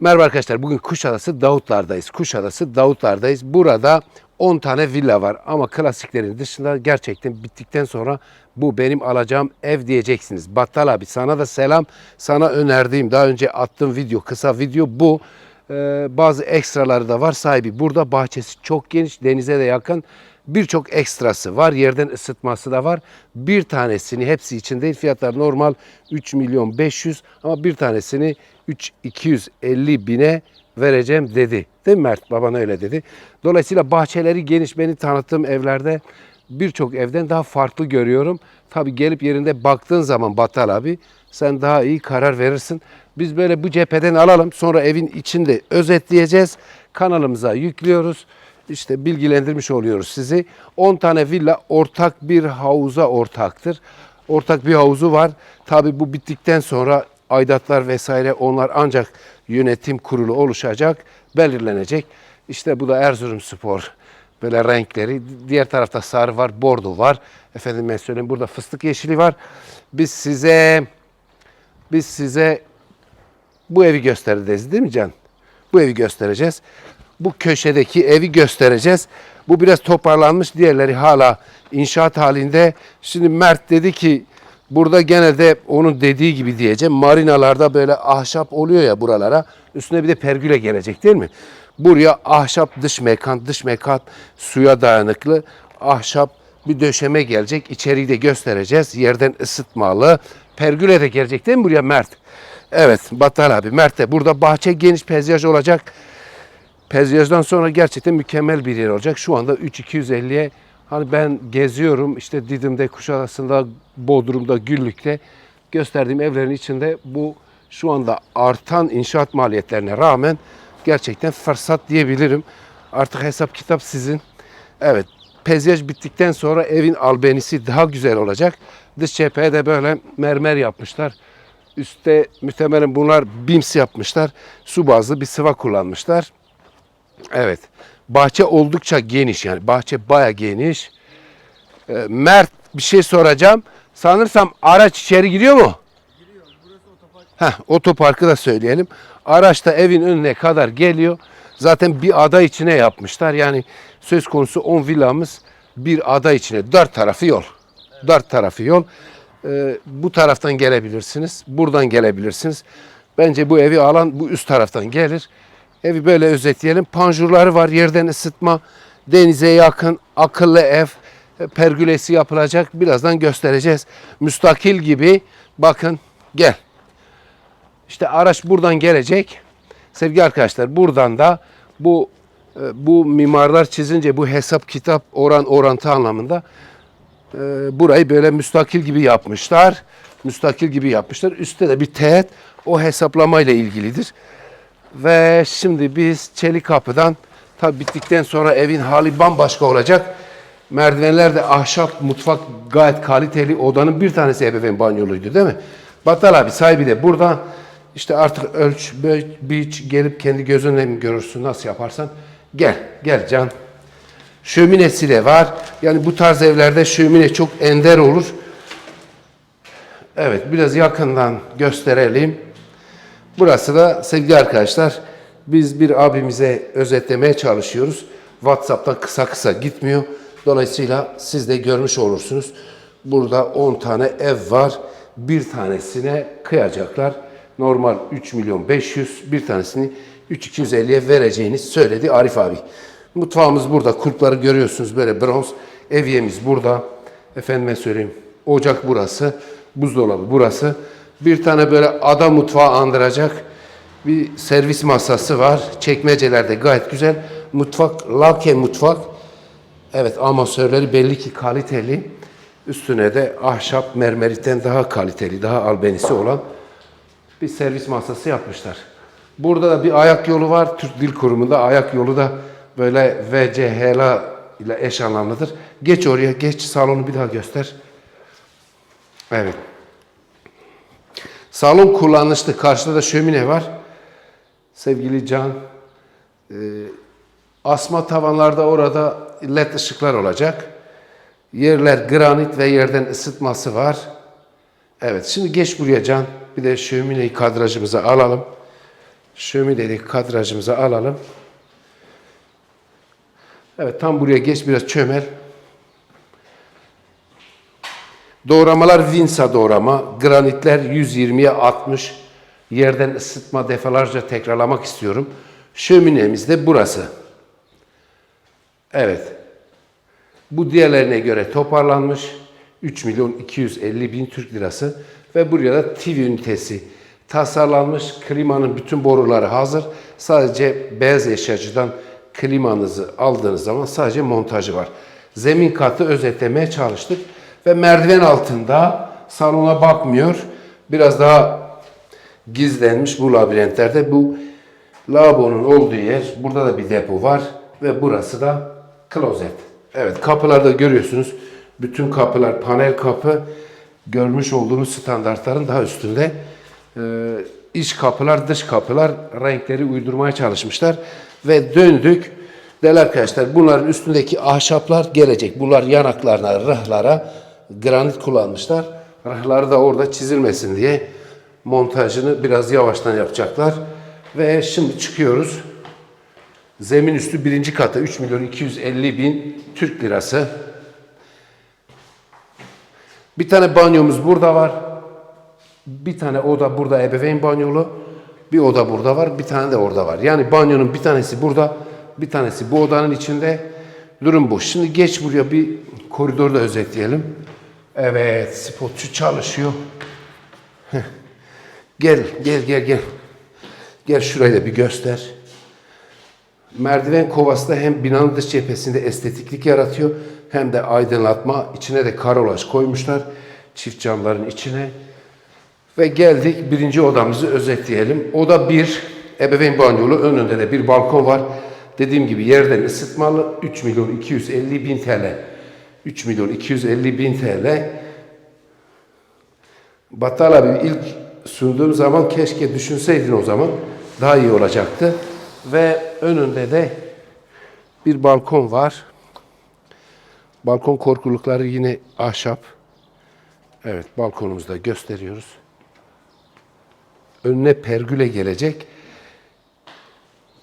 Merhaba arkadaşlar. Bugün Kuşadası Davutlar'dayız. Kuşadası Davutlar'dayız. Burada 10 tane villa var ama klasiklerin dışında gerçekten bittikten sonra bu benim alacağım ev diyeceksiniz. Battal abi sana da selam. Sana önerdiğim daha önce attığım video kısa video bu. Ee, bazı ekstraları da var sahibi. Burada bahçesi çok geniş denize de yakın. Birçok ekstrası var. Yerden ısıtması da var. Bir tanesini hepsi için değil. Fiyatlar normal 3 milyon 500 ama bir tanesini 3 250 bine vereceğim dedi. Değil mi Mert? Baban öyle dedi. Dolayısıyla bahçeleri geniş beni tanıttığım evlerde birçok evden daha farklı görüyorum. Tabi gelip yerinde baktığın zaman Battal abi sen daha iyi karar verirsin. Biz böyle bu cepheden alalım. Sonra evin içinde özetleyeceğiz. Kanalımıza yüklüyoruz. İşte bilgilendirmiş oluyoruz sizi. 10 tane villa ortak bir havuza ortaktır. Ortak bir havuzu var. Tabi bu bittikten sonra aidatlar vesaire onlar ancak yönetim kurulu oluşacak, belirlenecek. İşte bu da Erzurum Spor böyle renkleri. Diğer tarafta sarı var, bordo var. Efendim ben söyleyeyim burada fıstık yeşili var. Biz size biz size bu evi göstereceğiz değil mi Can? Bu evi göstereceğiz. Bu köşedeki evi göstereceğiz. Bu biraz toparlanmış. Diğerleri hala inşaat halinde. Şimdi Mert dedi ki burada gene de onun dediği gibi diyeceğim. Marinalarda böyle ahşap oluyor ya buralara. Üstüne bir de pergüle gelecek değil mi? Buraya ahşap dış mekan, dış mekan suya dayanıklı ahşap bir döşeme gelecek. İçeriği de göstereceğiz. Yerden ısıtmalı. Pergüle de gelecek değil mi buraya Mert? Evet Battal abi Mert de burada bahçe geniş peyzaj olacak. Peyzajdan sonra gerçekten mükemmel bir yer olacak. Şu anda 3250'ye hani ben geziyorum işte Didim'de, Kuşadası'nda, Bodrum'da, Güllük'te gösterdiğim evlerin içinde bu şu anda artan inşaat maliyetlerine rağmen gerçekten fırsat diyebilirim. Artık hesap kitap sizin. Evet peyzaj bittikten sonra evin albenisi daha güzel olacak. Dış cepheye de böyle mermer yapmışlar. Üste muhtemelen bunlar bims yapmışlar. Su bazlı bir sıva kullanmışlar. Evet. Bahçe oldukça geniş yani. Bahçe baya geniş. Ee, Mert bir şey soracağım. Sanırsam araç içeri giriyor mu? Giriyor. Burası otopark. Heh, otoparkı da söyleyelim. Araç da evin önüne kadar geliyor. Zaten bir ada içine yapmışlar. Yani söz konusu 10 villamız bir ada içine. Dört tarafı yol. Dört tarafı yol. Ee, bu taraftan gelebilirsiniz. Buradan gelebilirsiniz. Bence bu evi alan bu üst taraftan gelir. Evi böyle özetleyelim. Panjurları var, yerden ısıtma, denize yakın, akıllı ev, e, pergülesi yapılacak. Birazdan göstereceğiz. Müstakil gibi. Bakın gel. İşte araç buradan gelecek. Sevgili arkadaşlar buradan da bu e, bu mimarlar çizince bu hesap kitap oran orantı anlamında e, burayı böyle müstakil gibi yapmışlar. Müstakil gibi yapmışlar. Üstte de bir teğet o hesaplamayla ilgilidir. Ve şimdi biz Çelik Kapı'dan tabi bittikten sonra evin hali bambaşka olacak. Merdivenler de ahşap, mutfak gayet kaliteli. Odanın bir tanesi ebeveyn banyoluydu değil mi? Battal abi sahibi de burada. İşte artık ölç, biç, gelip kendi gözünle görürsün nasıl yaparsan. Gel, gel can. Şöminesi de var. Yani bu tarz evlerde şömine çok ender olur. Evet, biraz yakından gösterelim. Burası da sevgili arkadaşlar biz bir abimize özetlemeye çalışıyoruz. WhatsApp'tan kısa kısa gitmiyor. Dolayısıyla siz de görmüş olursunuz. Burada 10 tane ev var. Bir tanesine kıyacaklar. Normal 3 milyon 500 bir tanesini 3250'ye vereceğini söyledi Arif abi. Mutfağımız burada. Kulpları görüyorsunuz böyle bronz. Evyemiz burada. Efendime söyleyeyim. Ocak burası. Buzdolabı burası. Bir tane böyle ada mutfağı andıracak bir servis masası var. Çekmeceler de gayet güzel. Mutfak, lake mutfak. Evet amasörleri belli ki kaliteli. Üstüne de ahşap mermeritten daha kaliteli, daha albenisi olan bir servis masası yapmışlar. Burada da bir ayak yolu var. Türk Dil Kurumu'nda ayak yolu da böyle VCHLA ile eş anlamlıdır. Geç oraya, geç salonu bir daha göster. Evet. Salon kullanışlı. Karşıda da şömine var. Sevgili Can, e, asma tavanlarda orada led ışıklar olacak. Yerler granit ve yerden ısıtması var. Evet, şimdi geç buraya Can. Bir de şömineyi kadrajımıza alalım. Şöminedeki kadrajımızı alalım. Evet tam buraya geç biraz çömel. Doğramalar Vinsa doğrama. Granitler 120'ye 60. Yerden ısıtma defalarca tekrarlamak istiyorum. Şöminemiz de burası. Evet. Bu diğerlerine göre toparlanmış. 3 milyon 250 bin Türk lirası. Ve buraya da TV ünitesi tasarlanmış. Klimanın bütün boruları hazır. Sadece beyaz eşyacıdan klimanızı aldığınız zaman sadece montajı var. Zemin katı özetlemeye çalıştık. Ve merdiven altında salona bakmıyor. Biraz daha gizlenmiş bu labirentlerde. Bu lavabonun olduğu yer. Burada da bir depo var. Ve burası da klozet. Evet kapılarda görüyorsunuz. Bütün kapılar panel kapı. Görmüş olduğunuz standartların daha üstünde. Ee, iç kapılar, dış kapılar renkleri uydurmaya çalışmışlar. Ve döndük. Değerli arkadaşlar bunların üstündeki ahşaplar gelecek. Bunlar yanaklarına, rıhlara granit kullanmışlar. Rıhları da orada çizilmesin diye montajını biraz yavaştan yapacaklar. Ve şimdi çıkıyoruz. Zemin üstü birinci kata 3 milyon 250 bin Türk lirası. Bir tane banyomuz burada var. Bir tane oda burada ebeveyn banyolu. Bir oda burada var. Bir tane de orada var. Yani banyonun bir tanesi burada. Bir tanesi bu odanın içinde. Durum bu. Şimdi geç buraya bir koridorda özetleyelim. Evet spotçu çalışıyor. Gel gel gel gel. Gel şurayı da bir göster. Merdiven kovası da hem binanın dış cephesinde estetiklik yaratıyor hem de aydınlatma. İçine de karolaj koymuşlar çift camların içine. Ve geldik birinci odamızı özetleyelim. Oda bir, ebeveyn banyolu önünde de bir balkon var. Dediğim gibi yerden ısıtmalı 3 milyon 250 bin TL. 3 milyon 250 bin TL. Battal abi ilk sunduğum zaman keşke düşünseydin o zaman daha iyi olacaktı. Ve önünde de bir balkon var. Balkon korkulukları yine ahşap. Evet balkonumuzu da gösteriyoruz. Önüne pergüle gelecek.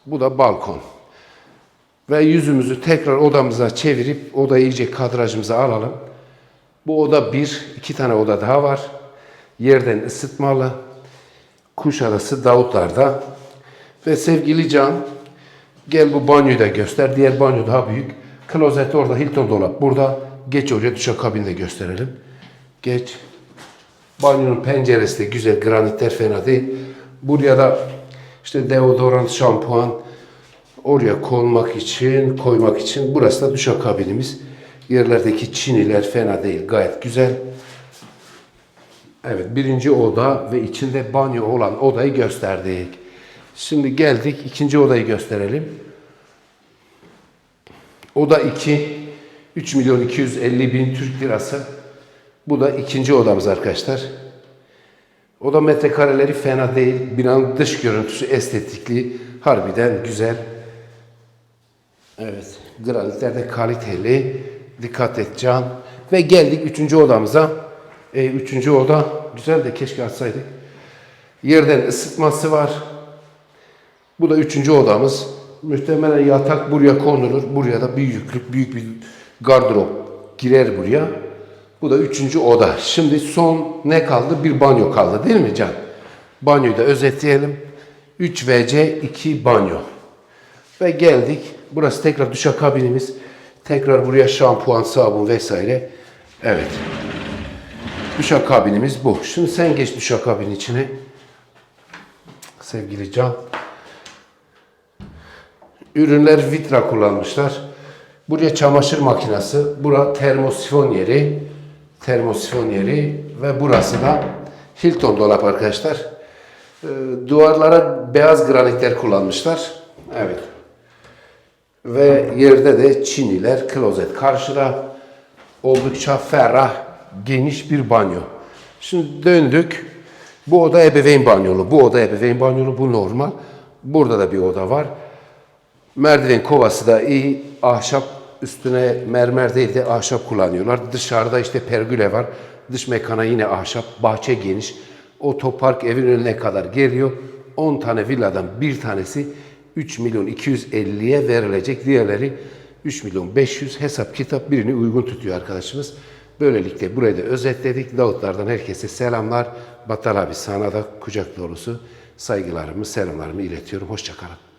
Bu da balkon. Ve yüzümüzü tekrar odamıza çevirip odayı iyice kadrajımıza alalım. Bu oda bir, iki tane oda daha var. Yerden ısıtmalı. Kuşadası Davutlar'da. Ve sevgili Can, gel bu banyoyu da göster. Diğer banyo daha büyük. Klozet orada, Hilton dolap burada. Geç oraya duşakabini de gösterelim. Geç. Banyonun penceresi de güzel, granitler fena değil. Buraya da işte deodorant, şampuan oraya konmak için, koymak için. Burası da duşakabinimiz. Yerlerdeki çiniler fena değil, gayet güzel. Evet, birinci oda ve içinde banyo olan odayı gösterdik. Şimdi geldik ikinci odayı gösterelim. Oda 2, 3 milyon 250 bin Türk lirası. Bu da ikinci odamız arkadaşlar. Oda metrekareleri fena değil. Binanın dış görüntüsü, estetikliği harbiden güzel. Evet, granitler de kaliteli. Dikkat et Can. Ve geldik üçüncü odamıza. E, üçüncü oda güzel de keşke açsaydık. Yerden ısıtması var. Bu da üçüncü odamız. Muhtemelen yatak buraya konulur. Buraya da bir yüklük, büyük bir gardırop girer buraya. Bu da üçüncü oda. Şimdi son ne kaldı? Bir banyo kaldı değil mi Can? Banyoyu da özetleyelim. 3 WC 2 banyo. Ve geldik. Burası tekrar duşakabinimiz. Tekrar buraya şampuan, sabun vesaire. Evet. Duşakabinimiz bu. Şimdi sen geç duşakabinin içine. Sevgili Can. Ürünler vitra kullanmışlar. Buraya çamaşır makinesi, bura termosifon yeri, termosifon yeri ve burası da Hilton dolap arkadaşlar. Ee, duvarlara beyaz granitler kullanmışlar. Evet. Ve yerde de çiniler, klozet. Karşıda oldukça ferah, geniş bir banyo. Şimdi döndük. Bu oda ebeveyn banyolu. Bu oda ebeveyn banyolu. Bu normal. Burada da bir oda var. Merdiven kovası da iyi. Ahşap üstüne mermer değil de ahşap kullanıyorlar. Dışarıda işte pergüle var. Dış mekana yine ahşap. Bahçe geniş. Otopark evin önüne kadar geliyor. 10 tane villadan bir tanesi 3 milyon 250'ye verilecek. Diğerleri 3 milyon 500 hesap kitap birini uygun tutuyor arkadaşımız. Böylelikle burayı da özetledik. Davutlardan herkese selamlar. Battal abi sana da kucak dolusu saygılarımı, selamlarımı iletiyorum. Hoşçakalın.